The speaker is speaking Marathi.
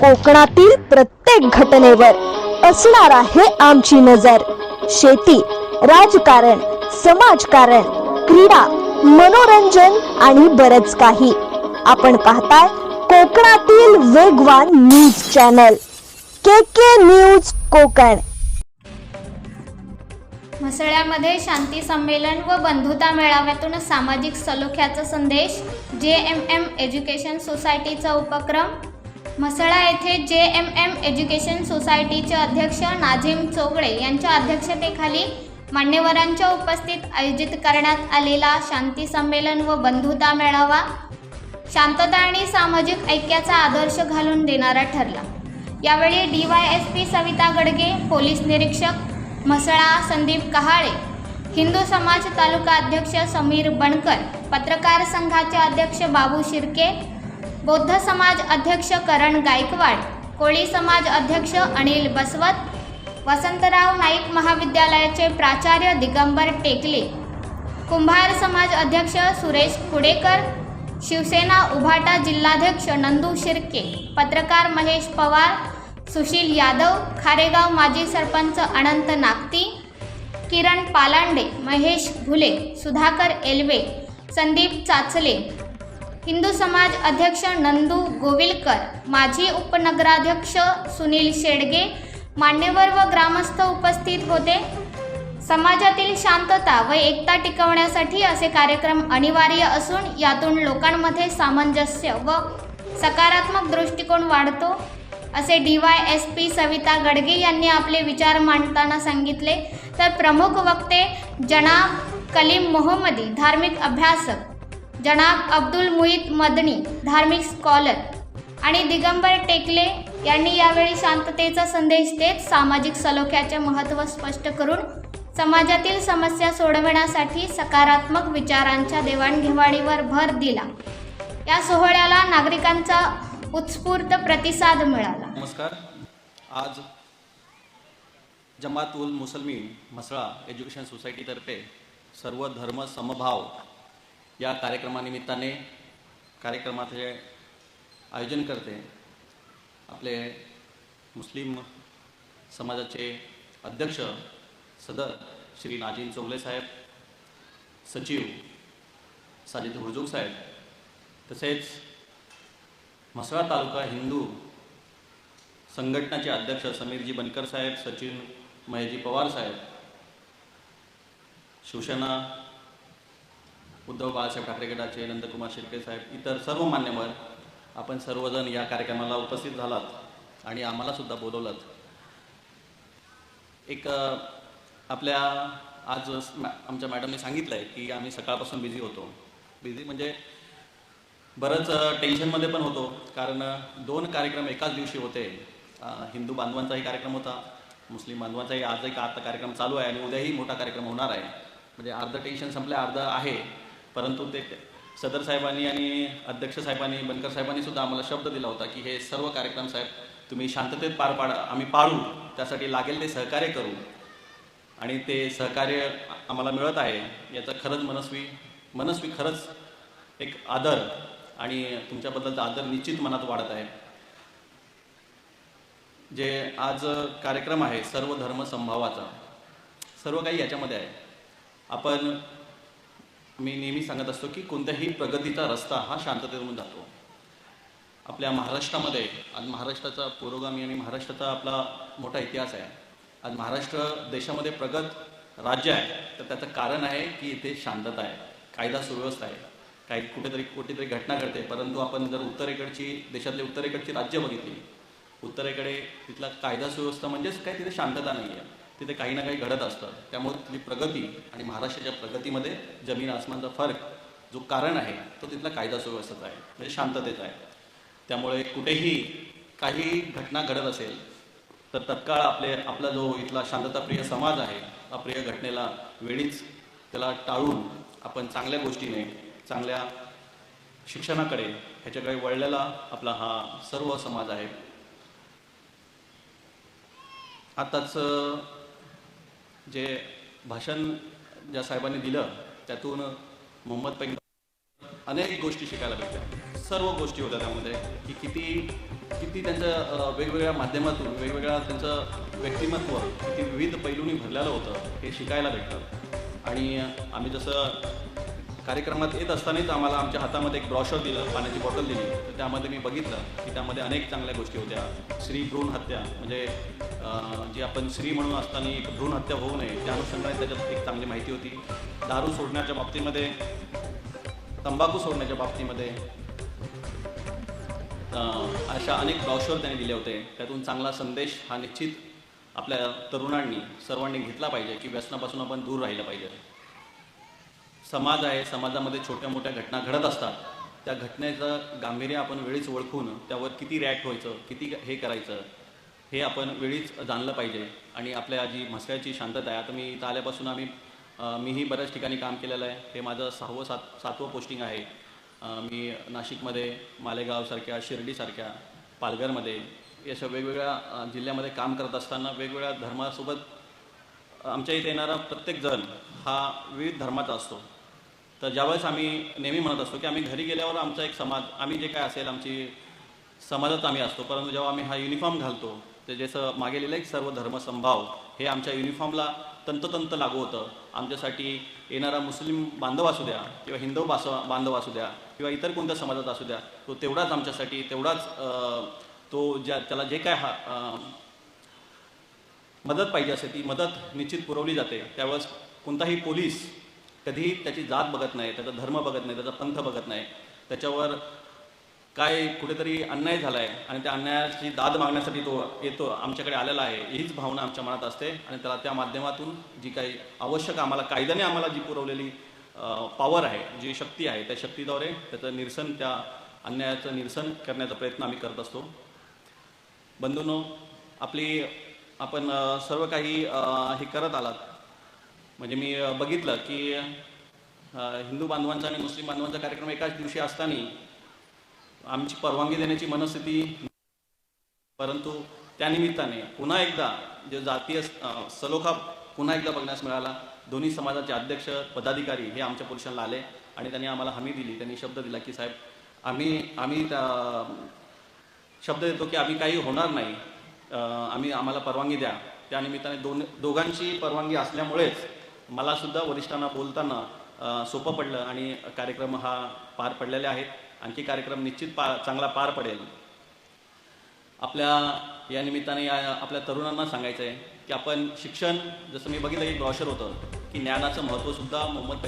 कोकणातील प्रत्येक घटनेवर असणार आहे आमची नजर. शेती राजकारण समाजकारण क्रीडा मनोरंजन आणि बरच काही. आपण पाहताय कोकणातील वेगवान news channel. K K news Konkan. म्हसळ्यामध्ये शांती संमेलन व बंधुता मेळाव्यातून सामाजिक सलोख्याचा संदेश जे एम एम एज्युकेशन सोसायटीचा उपक्रम म्हसळा येथे जे एम एम एज्युकेशन सोसायटीचे अध्यक्ष नाझीम चोगडे यांच्या अध्यक्षतेखाली मान्यवरांच्या उपस्थित आयोजित करण्यात आलेला शांती संमेलन व बंधुता मेळावा शांतता आणि सामाजिक ऐक्याचा आदर्श घालून देणारा ठरला. यावेळी D Y S P Savita Gadge police निरीक्षक म्हसळा संदीप कहाळे हिंदू समाज तालुका अध्यक्ष समीर बनकर पत्रकार संघाचे अध्यक्ष बाबू शिर्के बौद्ध समाज अध्यक्ष करण गायकवाड कोळी समाज अध्यक्ष अनिल बसवत वसंतराव नाईक महाविद्यालयाचे प्राचार्य दिगंबर टेकले. कुंभार समाज अध्यक्ष सुरेश कुडेकर शिवसेना उभाटा जिल्हाध्यक्ष नंदू शिर्के पत्रकार महेश पवार सुशील यादव खारेगाव माजी सरपंच अनंत नागती किरण पालांडे महेश घुले सुधाकर एलवे संदीप चाचले हिंदू समाज अध्यक्ष नंदू गोविलकर माजी उपनगराध्यक्ष सुनील शेडगे मान्यवर व ग्रामस्थ उपस्थित होते. समाजातील शांतता व एकता टिकवण्यासाठी असे कार्यक्रम अनिवार्य असून यातून लोकांमध्ये सामंजस्य व सकारात्मक दृष्टिकोन वाढतो. असे D Y S P Savita Gadge यांनी आपले विचार मांडताना सांगितले. तर प्रमुख वक्ते जना कलीम मोहम्मदी धार्मिक अभ्यासक जनाब अब्दुल मुईद मदनी धार्मिक स्कॉलर. आणि दिगंबर टेकले यांनी यावेळी शांततेचा संदेश देत सामाजिक सलोख्याचे महत्त्व स्पष्ट करून समाजातील समस्या सोडवण्यासाठी सकारात्मक विचारांच्या देवाणघेवाणीवर भर दिला. या सोहळ्याला नागरिकांचा उत्स्फूर्त प्रतिसाद मिळाला. नमस्कार. आज जमात उल मुसलमीन म्हसळा एज्युकेशन सोसायटीतर्फे सर्व धर्म समभाव या कार्यक्रमानिमित्ताने कार्यक्रमाचे आयोजन करते आपले मुस्लिम समाजाचे अध्यक्ष सदर श्री नाजीन चोगले साहेब सचिव साजिद हुरजूक साहेब तसेच म्हसळा तालुका हिंदू संघटनाचे अध्यक्ष समीरजी बनकर साहेब सचिन महेशजी पवार साहेब शिवसेना उद्धव बाळासाहेब ठाकरे गटाचे नंदकुमार शिर्के साहेब इतर सर्व मान्यवर आपण सर्वजण या कार्यक्रमाला उपस्थित झालात आणि आम्हाला सुद्धा बोलवलं एक आपल्या आज आमच्या मॅडमने सांगितलं आहे की आम्ही सकाळपासून बिझी होतो. बिझी म्हणजे बरंच टेन्शनमध्ये पण होतो कारण दोन कार्यक्रम एकाच दिवशी होते. हिंदू बांधवांचाही कार्यक्रम होता मुस्लिम बांधवांचाही आज एक आता कार्यक्रम चालू आहे आणि उद्याही मोठा कार्यक्रम होणार आहे. म्हणजे अर्धं टेन्शन संपलं अर्धं आहे. परंतु ते सदर साहेबांनी आणि अध्यक्ष साहेबांनी बनकर साहेबांनी सुद्धा आम्हाला शब्द दिला होता की हे सर्व कार्यक्रम साहेब तुम्ही शांततेत पार पाडा आम्ही पाडू त्यासाठी लागेल ते सहकार्य करू. आणि ते सहकार्य आम्हाला मिळत आहे याचा खरंच मनस्वी मनस्वी खरंच एक आदर आणि तुमच्याबद्दलचा आदर निश्चित मनात वाढत आहे. जे आज कार्यक्रम आहे सर्व धर्म संभावाचा सर्व काही याच्यामध्ये आहे. आपण मी नेहमी सांगत असतो की कोणत्याही प्रगतीचा रस्ता हा शांततेतून जातो. आपल्या महाराष्ट्रामध्ये आज महाराष्ट्राचा पुरोगामी आणि महाराष्ट्राचा आपला मोठा इतिहास आहे. आज महाराष्ट्र देशामध्ये प्रगत राज्य आहे. तर त्याचं कारण आहे की इथे शांतता आहे. कायदा सुव्यवस्था आहे. काही कुठेतरी कुठेतरी घटना घडते. परंतु आपण जर उत्तरेकडची देशातली उत्तरेकडची राज्य बघितली उत्तरेकडे तिथला कायदा सुव्यवस्था म्हणजेच काय? तिथे शांतता नाही आहे तिथे काही ना काही घडत असतं. त्यामुळे तिथली प्रगती आणि महाराष्ट्राच्या प्रगतीमध्ये जमीन आसमानचा फरक जो कारण आहे तो तिथला कायदा सुव्यवस्थेचा आहे. म्हणजे शांततेचा आहे. त्यामुळे कुठेही काही घटना घडत असेल तर तत्काळ आपले आपला जो इथला शांतताप्रिय समाज आहे अप्रिय घटनेला वेळीच त्याला टाळून आपण चांगल्या गोष्टीने चांगल्या शिक्षणाकडे ह्याच्याकडे वळलेला आपला हा सर्व समाज आहे. आताच जे भाषण ज्या साहेबांनी दिलं त्यातून मोहम्मद पैगंबर अनेक गोष्टी शिकायला भेटल्या. सर्व गोष्टी होत्या त्यामध्ये की किती किती त्यांच्या वेगवेगळ्या माध्यमातून वेगवेगळ्या त्यांचं व्यक्तिमत्व किती विविध पैलूंनी भरलेलं होतं हे शिकायला भेटतं आणि आम्ही जसं कार्यक्रमात येत असतानाच आम्हाला आमच्या हातामध्ये एक ब्रॉशर दिलं पाण्याची बॉटल दिली. तर त्यामध्ये मी बघितलं की त्यामध्ये अनेक चांगल्या गोष्टी होत्या. स्त्री भ्रूण हत्या म्हणजे जी आपण स्त्री म्हणून असताना एक भ्रूण हत्या होऊ नये त्या अनुषंगाने त्याच्यात एक चांगली माहिती होती. दारू सोडण्याच्या बाबतीमध्ये तंबाखू सोडण्याच्या बाबतीमध्ये अशा अनेक ब्रॉशर त्यांनी दिले होते. त्यातून चांगला संदेश हा निश्चित आपल्या तरुणांनी सर्वांनी घेतला पाहिजे की व्यसनापासून आपण दूर राहिलं पाहिजे. समाज आहे समाजामध्ये छोट्या मोठ्या घटना घडत असतात. त्या घटनेचं गांभीर्य आपण वेळीच ओळखून त्यावर किती रॅक्ट व्हायचं किती हे करायचं हे आपण वेळीच जाणलं पाहिजे. आणि आपल्या जी म्हसळ्याची शांतता आहे आता मी इथं आल्यापासून आम्ही मीही बऱ्याच ठिकाणी काम केलेलं आहे. हे माझं सहावं सात सातवं पोस्टिंग आहे. मी नाशिकमध्ये मालेगावसारख्या शिर्डीसारख्या पालघरमध्ये अशा वेगवेगळ्या जिल्ह्यामध्ये काम करत असताना वेगवेगळ्या धर्मासोबत आमच्या इथे येणारा प्रत्येक जण हा विविध धर्माचा असतो. तर ज्यावेळेस आम्ही नेहमी म्हणत असतो की आम्ही घरी गेल्यावर आमचा एक समाज आम्ही जे काय असेल आमची समाजात आम्ही असतो. परंतु जेव्हा आम्ही हा युनिफॉर्म घालतो ते जसं मागे लिहिलं एक सर्व धर्म संभाव हे आमच्या युनिफॉर्मला तंतोतंत लागू होतं. आमच्यासाठी येणारा मुस्लिम बांधव असू द्या किंवा हिंदू बास बांधव असू द्या किंवा इतर कोणत्या समाजात असू द्या तो तेवढाच आमच्यासाठी तेवढाच तो ज्या त्याला जे काय हा मदत पाहिजे असते ती मदत निश्चित पुरवली जाते. त्यावेळेस कोणताही पोलीस कधीही त्याची जात बघत नाही त्याचा धर्म बघत नाही त्याचा पंथ बघत नाही. त्याच्यावर काय कुठेतरी अन्याय झाला आहे आणि त्या अन्यायाची दाद मागण्यासाठी तो येतो आमच्याकडे आलेला आहे. हीच भावना आमच्या मनात असते आणि त्याला त्या माध्यमातून जी काही आवश्यक आम्हाला कायद्याने आम्हाला जी पुरवलेली पॉवर आहे जी शक्ती आहे त्या शक्तीद्वारे त्याचं निरसन त्या अन्यायाचं निरसन करण्याचा प्रयत्न आम्ही करत असतो. बंधूंनो आपली आपण सर्व काही हे करत आलात. म्हणजे मी बघितलं की हिंदू बांधवांचा आणि मुस्लिम बांधवांचा कार्यक्रम एकाच दिवशी असताना आमची परवानगी देण्याची मनस्थिती परंतु त्यानिमित्ताने पुन्हा एकदा जे जातीय सलोखा पुन्हा एकदा बघण्यास मिळाला. दोन्ही समाजाचे अध्यक्ष पदाधिकारी हे आमच्या पोलिसांना आले आणि त्यांनी आम्हाला हमी दिली. त्यांनी शब्द दिला की साहेब आम्ही आम्ही त्या- शब्द देतो की आम्ही काही होणार नाही. आम्ही आम्हाला परवानगी द्या. त्यानिमित्ताने दोन दोघांची परवानगी असल्यामुळेच मला सुद्धा वरिष्ठांना बोलताना सोपं पडलं आणि कार्यक्रम हा पार पडलेले आहेत. आणखी कार्यक्रम निश्चित पा चांगला पार पडेल. आपल्या या निमित्ताने या आपल्या तरुणांना सांगायचं आहे की आपण शिक्षण जसं मी बघितलं एक ब्रॉशर होतं की ज्ञानाचं महत्त्वसुद्धा मोहम्मद